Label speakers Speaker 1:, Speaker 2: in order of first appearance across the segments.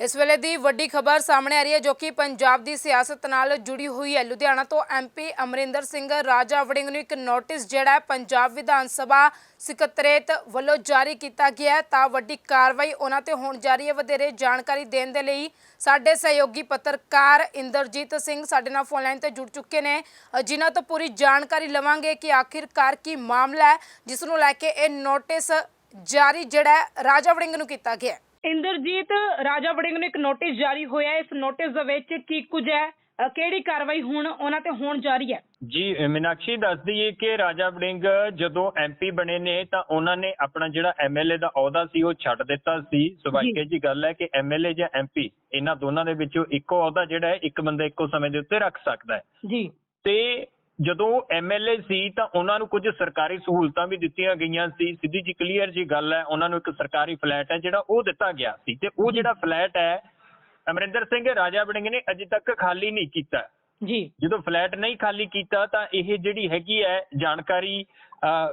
Speaker 1: ਇਸ ਵੇਲੇ ਦੀ ਵੱਡੀ ਖਬਰ ਸਾਹਮਣੇ ਆ ਰਹੀ ਹੈ ਜੋ ਕਿ ਪੰਜਾਬ ਦੀ ਸਿਆਸਤ ਨਾਲ ਜੁੜੀ ਹੋਈ ਹੈ। ਲੁਧਿਆਣਾ ਤੋਂ ਐਮਪੀ ਅਮਰਿੰਦਰ ਸਿੰਘ ਰਾਜਾ ਵੜਿੰਗ ਨੂੰ ਇੱਕ ਨੋਟਿਸ ਜਿਹੜਾ ਹੈ ਪੰਜਾਬ ਵਿਧਾਨ ਸਭਾ ਸਕੱਤਰੇਤ ਵੱਲੋਂ ਜਾਰੀ ਕੀਤਾ ਗਿਆ ਤਾਂ ਵੱਡੀ ਕਾਰਵਾਈ ਉਹਨਾਂ ਤੇ ਹੋਣ ਜਾ ਰਹੀ ਹੈ। ਵਧੇਰੇ ਜਾਣਕਾਰੀ ਦੇਣ ਦੇ ਲਈ ਸਾਡੇ ਸਹਿਯੋਗੀ ਪੱਤਰਕਾਰ ਇੰਦਰਜੀਤ ਸਿੰਘ ਸਾਡੇ ਨਾਲ ਫੋਨ ਲਾਈਨ ਤੇ ਜੁੜ ਚੁੱਕੇ ਨੇ। ਜਿਨ੍ਹਾਂ ਤੋਂ ਪੂਰੀ ਜਾਣਕਾਰੀ ਲਵਾਂਗੇ ਕਿ ਆਖਿਰਕਾਰ ਕੀ ਮਾਮਲਾ ਹੈ, ਜਿਸ ਨੂੰ ਲੈ ਕੇ ਇਹ ਨੋਟਿਸ ਜਾਰੀ ਜਿਹੜਾ ਰਾਜਾ ਵੜਿੰਗ ਨੂੰ ਕੀਤਾ ਗਿਆ ਇੰਦਰਜੀਤ ਰਾਜਾ ਵੜਿੰਗ ਨੂੰ ਇੱਕ ਨੋਟਿਸ ਜਾਰੀ ਹੋਇਆ ਹੈ। ਇਸ ਨੋਟਿਸ ਦੇ ਵਿੱਚ ਕੀ ਕੁਝ ਹੈ ਅ, ਕਿਹੜੀ ਕਾਰਵਾਈ ਹੁਣ ਉਹਨਾਂ ਤੇ ਹੋਣ ਜਾ ਰਹੀ ਹੈ?
Speaker 2: ਜੀ ਮੀਨਾਕਸ਼ੀ ਦੱਸਦੀ ਹੈ ਕਿ ਰਾਜਾ ਵੜਿੰਗ ਜਦੋਂ ਐਮਪੀ ਬਣੇ ਨੇ ਤਾਂ ਉਹਨਾਂ ਨੇ ਆਪਣਾ ਜਿਹੜਾ ਐਮਐਲਏ ਦਾ ਅਹੁਦਾ ਸੀ ਉਹ ਛੱਡ ਦਿੱਤਾ ਸੀ। ਸੁਭਾਈਕੇ ਜੀ। ਗੱਲ ਹੈ ਕਿ ਐਮਐਲਏ ਜਾਂ ਐਮਪੀ ਇਹਨਾਂ ਦੋਨਾਂ ਦੇ ਵਿੱਚੋਂ ਇੱਕੋ ਅਹੁਦਾ ਜਿਹੜਾ ਹੈ ਇੱਕ ਬੰਦਾ ਇੱਕੋ ਸਮੇਂ ਦੇ ਉੱਤੇ ਰੱਖ ਸਕਦਾ ਹੈ।
Speaker 1: ਜੀ।
Speaker 2: ਤੇ ਜਦੋਂ ਐਮਐਲਏ ਸੀ ਤਾਂ ਉਹਨਾਂ ਨੂੰ ਕੁਝ ਸਰਕਾਰੀ ਸਹੂਲਤਾਂ ਵੀ ਦਿੱਤੀਆਂ ਗਈਆਂ ਸੀ। ਸਿੱਧੀ ਜੀ ਕਲੀਅਰ ਜੀ ਗੱਲ ਹੈ ਉਹਨਾਂ ਨੂੰ ਇੱਕ ਸਰਕਾਰੀ ਫਲੈਟ ਹੈ ਜਿਹੜਾ ਉਹ ਦਿੱਤਾ ਗਿਆ ਸੀ ਤੇ ਉਹ ਜਿਹੜਾ ਫਲੈਟ ਹੈ ਅਮਰਿੰਦਰ ਸਿੰਘ ਰਾਜਾ ਵੜਿੰਗ ਨੇ ਅਜੇ ਤੱਕ ਖਾਲੀ ਨਹੀਂ ਕੀਤਾ।
Speaker 1: ਜੀ।
Speaker 2: ਜਦੋਂ ਫਲੈਟ ਨਹੀਂ ਖਾਲੀ ਕੀਤਾ ਤਾਂ ਇਹ ਜਿਹੜੀ ਹੈਗੀ ਹੈ ਜਾਣਕਾਰੀ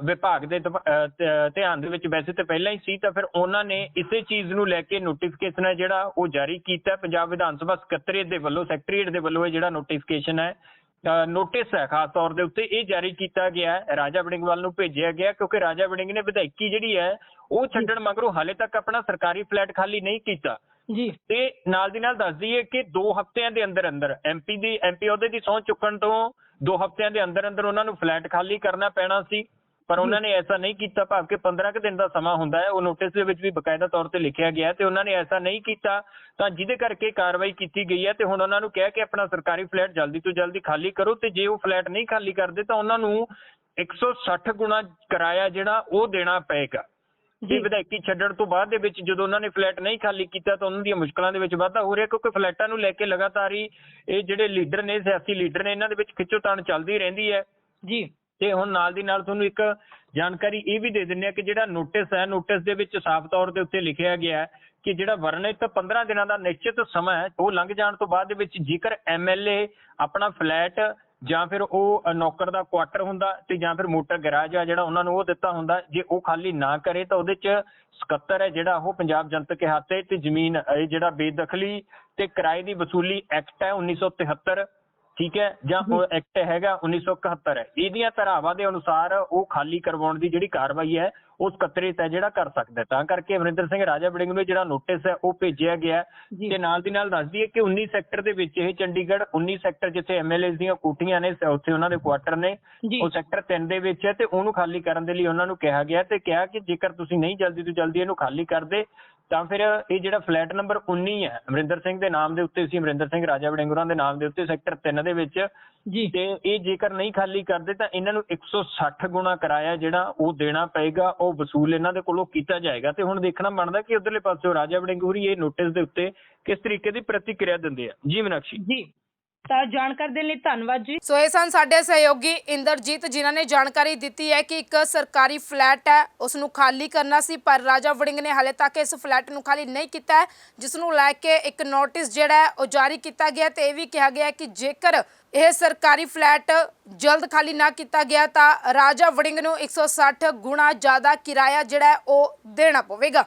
Speaker 2: ਵਿਭਾਗ ਦੇ ਧਿਆਨ ਦੇ ਵਿੱਚ ਵੈਸੇ ਤਾਂ ਪਹਿਲਾਂ ਹੀ ਸੀ ਤਾਂ ਫਿਰ ਉਹਨਾਂ ਨੇ ਇਸੇ ਚੀਜ਼ ਨੂੰ ਲੈ ਕੇ ਨੋਟੀਫਿਕੇਸ਼ਨ ਹੈ ਜਿਹੜਾ ਉਹ ਜਾਰੀ ਕੀਤਾ। ਪੰਜਾਬ ਵਿਧਾਨ ਸਭਾ ਸਕੱਤਰੇਤ ਦੇ ਵੱਲੋਂ ਸੈਕਟਰੀਏਟ ਦੇ ਵੱਲੋਂ ਇਹ ਜਿਹੜਾ ਨੋਟੀਫਿਕੇਸ਼ਨ ਹੈ ਨੋਟਿਸ ਹੈ ਖਾਸ ਤੌਰ ਦੇ ਉੱਤੇ ਇਹ ਜਾਰੀ ਕੀਤਾ ਗਿਆ ਹੈ ਰਾਜਾ ਵੜਿੰਗ ਵੱਲ ਨੂੰ ਭੇਜਿਆ ਗਿਆ ਕਿਉਂਕਿ ਰਾਜਾ ਵੜਿੰਗ ਨੇ ਵਿਧਾਇਕੀ ਜਿਹੜੀ ਹੈ ਉਹ ਛੱਡਣ ਮਗਰੋਂ ਹਾਲੇ ਤੱਕ ਆਪਣਾ ਸਰਕਾਰੀ ਫਲੈਟ ਖਾਲੀ ਨਹੀਂ ਕੀਤਾ।
Speaker 1: ਜੀ।
Speaker 2: ਤੇ ਨਾਲ ਦੀ ਨਾਲ ਦੱਸ ਦਈਏ ਕਿ 2 ਹਫ਼ਤਿਆਂ ਦੇ ਅੰਦਰ ਅੰਦਰ ਐਮਪੀ ਦੀ ਐਮਪੀ ਅਹੁਦੇ ਦੀ ਸਹੁੰ ਚੁੱਕਣ ਤੋਂ 2 ਹਫ਼ਤਿਆਂ ਦੇ ਅੰਦਰ ਅੰਦਰ ਉਹਨਾਂ ਨੂੰ ਫਲੈਟ ਖਾਲੀ ਕਰਨਾ ਪੈਣਾ ਸੀ। ਪਰ ਉਹਨਾਂ ਨੇ ਐਸਾ ਨਹੀਂ ਕੀਤਾ ਭਾਵ ਕਿ 15 ਕੁ ਦਿਨ ਦਾ ਸਮਾਂ ਹੁੰਦਾ ਹੈ ਉਹ ਨੋਟਿਸ ਦੇ ਵਿੱਚ ਵੀ ਬਕਾਇਦਾ ਤੌਰ ਤੇ ਲਿਖਿਆ ਗਿਆ ਤੇ ਉਹਨਾਂ ਨੇ ਐਸਾ ਨਹੀਂ ਕੀਤਾ ਤਾਂ ਜਿਹਦੇ ਕਰਕੇ ਕਾਰਵਾਈ ਕੀਤੀ ਗਈ ਹੈ ਤੇ ਹੁਣ ਉਹਨਾਂ ਨੂੰ ਕਿਹਾ ਕਿ ਆਪਣਾ ਸਰਕਾਰੀ ਫਲੈਟ ਜਲਦੀ ਤੋਂ ਜਲਦੀ ਖਾਲੀ ਕਰੋ ਤੇ ਜੇ ਉਹ ਫਲੈਟ ਨਹੀਂ ਖਾਲੀ ਕਰਦੇ ਤਾਂ ਉਹਨਾਂ ਨੂੰ 160 ਗੁਣਾ ਕਿਰਾਇਆ ਜਿਹੜਾ ਉਹ ਦੇਣਾ ਪਏਗਾ। ਜੀ। ਵਿਧਾਇਕੀ ਛੱਡਣ ਤੋਂ ਬਾਅਦ ਦੇ ਵਿੱਚ ਜਦੋਂ ਉਹਨਾਂ ਨੇ ਫਲੈਟ ਨਹੀਂ ਖਾਲੀ ਕੀਤਾ ਤਾਂ ਉਹਨਾਂ ਦੀਆਂ ਮੁਸ਼ਕਲਾਂ ਦੇ ਵਿੱਚ ਵਾਧਾ ਹੋ ਰਿਹਾ ਕਿਉਂਕਿ ਫਲੈਟਾਂ ਨੂੰ ਲੈ ਕੇ ਲਗਾਤਾਰ ਹੀ ਇਹ ਜਿਹੜੇ ਲੀਡਰ ਨੇ ਸਿਆਸੀ ਲੀਡਰ ਨੇ ਇਹਨਾਂ ਦੇ ਵਿੱਚ ਖਿੱਚੋਤਾਣ ਚੱਲਦੀ ਰਹਿੰਦੀ ਹੈ।
Speaker 1: ਜੀ।
Speaker 2: ਤੇ ਹੁਣ ਨਾਲ ਦੀ ਨਾਲ ਤੁਹਾਨੂੰ ਇੱਕ ਜਾਣਕਾਰੀ ਇਹ ਵੀ ਦੇ ਦਿੰਨੇ ਆ ਕਿ ਜਿਹੜਾ ਨੋਟਿਸ ਹੈ ਨੋਟਿਸ ਦੇ ਵਿੱਚ ਸਾਫ਼ ਤੌਰ ਦੇ ਉੱਤੇ ਲਿਖਿਆ ਗਿਆ ਹੈ ਕਿ ਜਿਹੜਾ ਵਰਣਿਤ 15 ਦਿਨਾਂ ਦਾ ਨਿਸ਼ਚਿਤ ਸਮਾਂ ਹੈ, ਉਹ ਲੰਘ ਜਾਣ ਤੋਂ ਬਾਅਦ ਦੇ ਵਿੱਚ ਜੇਕਰ ਐਮਐਲਏ ਆਪਣਾ ਫਲੈਟ ਜਾਂ ਫਿਰ ਉਹ ਨੌਕਰ ਦਾ ਕੁਆਟਰ ਹੁੰਦਾ ਤੇ ਜਾਂ ਫਿਰ ਮੋਟਰ ਗੈਰਾਜ ਆ ਜਿਹੜਾ ਉਹਨਾਂ ਨੂੰ ਉਹ ਦਿੱਤਾ ਹੁੰਦਾ, ਜੇ ਉਹ ਖਾਲੀ ਨਾ ਕਰੇ ਤਾਂ ਉਹਦੇ ਚ ਸਕੱਤਰ ਹੈ ਜਿਹੜਾ ਉਹ ਪੰਜਾਬ ਜਨਤਕ ਅਹਾਤੇ ਤੇ ਜ਼ਮੀਨ, ਇਹ ਜਿਹੜਾ ਬੇਦਖਲੀ ਤੇ ਕਿਰਾਏ ਦੀ ਵਸੂਲੀ ਐਕਟ ਹੈ 1973 ਠੀਕ ਹੈ? ਜਾਂ ਉਹ ਐਕਟ ਹੈਗਾ 1971 ਹੈ ਇਹਦੀਆਂ ਧਾਰਾਵਾਂ ਦੇ ਅਨੁਸਾਰ ਉਹ ਖਾਲੀ ਕਰਵਾਉਣ ਦੀ ਜਿਹੜੀ ਕਾਰਵਾਈ ਹੈ ਉਹ ਸਕੱਤਰੇਤ ਹੈ ਜਿਹੜਾ ਕਰ ਸਕਦਾ। ਤਾਂ ਕਰਕੇ ਅਮਰਿੰਦਰ ਸਿੰਘ ਰਾਜਾ ਵੜਿੰਗ ਨੂੰ ਜਿਹੜਾ ਨੋਟਿਸ ਹੈ ਉਹ ਭੇਜਿਆ ਗਿਆ। ਤੇ ਨਾਲ ਦੀ ਨਾਲ ਦੱਸਦੀ ਹੈ ਕਿ 19 ਸੈਕਟਰ ਦੇ ਵਿੱਚ ਇਹ ਚੰਡੀਗੜ੍ਹ 19 ਸੈਕਟਰ ਜਿੱਥੇ ਐਮਐਲਏਸ ਦੀਆਂ ਕੋਠੀਆਂ ਨੇ ਉੱਥੇ ਉਹਨਾਂ ਦੇ ਕੁਆਟਰ ਨੇ ਉਹ ਸੈਕਟਰ 3 ਦੇ ਵਿੱਚ ਹੈ ਤੇ ਉਹਨੂੰ ਖਾਲੀ ਕਰਨ ਦੇ ਲਈ ਉਹਨਾਂ ਨੂੰ ਕਿਹਾ ਗਿਆ ਤੇ ਕਿਹਾ ਕਿ ਜੇਕਰ ਤੁਸੀਂ ਨਹੀਂ ਜਲਦੀ ਤੋਂ ਜਲਦੀ ਇਹਨੂੰ ਖਾਲੀ ਕਰਦੇ ਤਾਂ ਫਿਰ ਇਹ ਜਿਹੜਾ ਫਲੈਟ ਨੰਬਰ 19 ਹੈ ਅਮਰਿੰਦਰ ਸਿੰਘ ਦੇ ਨਾਮ ਦੇ ਉੱਤੇ ਸੀ ਅਮਰਿੰਦਰ ਸਿੰਘ ਰਾਜਾ ਵੜਿੰਗਰਾਂ ਦੇ ਨਾਮ ਦੇ ਉੱਤੇ ਸੈਕਟਰ 3 ਦੇ ਵਿੱਚ
Speaker 1: ਜੀ
Speaker 2: ਤੇ ਇਹ ਜੇਕਰ ਨਹੀਂ ਖਾਲੀ ਕਰਦੇ ਤਾਂ ਇਹਨਾਂ ਨੂੰ 160 ਗੁਣਾ ਕਿਰਾਇਆ ਜਿਹੜਾ ਉਹ ਦੇਣਾ ਪਏਗਾ ਉਹ ਵਸੂਲ ਇਹਨਾਂ ਦੇ ਕੋਲੋਂ ਕੀਤਾ ਜਾਏਗਾ ਤੇ ਹੁਣ ਦੇਖਣਾ ਬਣਦਾ ਕਿ ਉਧਰਲੇ ਪਾਸੇ ਰਾਜਾ ਵੜਿੰਗ ਹੋਰੀ ਇਹ ਨੋਟਿਸ ਦੇ ਉੱਤੇ ਕਿਸ ਤਰੀਕੇ ਦੀ ਪ੍ਰਤੀਕਿਰਿਆ ਦਿੰਦੇ ਆ। ਜੀ ਮੀਨਾਕਸ਼ੀ।
Speaker 1: ਜੀ। ਤਾਂ ਜਾਣਕਾਰੀ ਦੇਣ ਲਈ ਧੰਨਵਾਦ ਜੀ। ਸੋ ਇਹ ਸਨ ਸਾਡੇ ਸਹਿਯੋਗੀ ਇੰਦਰਜੀਤ, ਜਿਨ੍ਹਾਂ ਨੇ ਜਾਣਕਾਰੀ ਦਿੱਤੀ ਹੈ ਕਿ ਇੱਕ ਸਰਕਾਰੀ ਫਲੈਟ ਹੈ ਉਸ ਨੂੰ ਖਾਲੀ ਕਰਨਾ ਸੀ, ਪਰ ਰਾਜਾ ਵੜਿੰਗ ਨੇ ਹਾਲੇ ਤੱਕ ਇਸ ਫਲੈਟ ਨੂੰ ਖਾਲੀ ਨਹੀਂ ਕੀਤਾ ਹੈ ਜਿਸ ਨੂੰ ਲੈ ਕੇ ਇੱਕ ਨੋਟਿਸ ਜਿਹੜਾ ਹੈ, ਉਹ ਜਾਰੀ ਕੀਤਾ ਗਿਆ ਤੇ ਇਹ ਵੀ ਕਿਹਾ ਗਿਆ ਹੈ ਕਿ ਜੇਕਰ ਇਹ ਸਰਕਾਰੀ ਫਲੈਟ ਜਲਦ ਖਾਲੀ ਨਾ ਕੀਤਾ ਗਿਆ ਤਾਂ ਰਾਜਾ ਵੜਿੰਗ ਨੂੰ 160 ਗੁਣਾ ਜ਼ਿਆਦਾ ਕਿਰਾਇਆ ਜਿਹੜਾ ਹੈ, ਉਹ ਦੇਣਾ ਪਵੇਗਾ।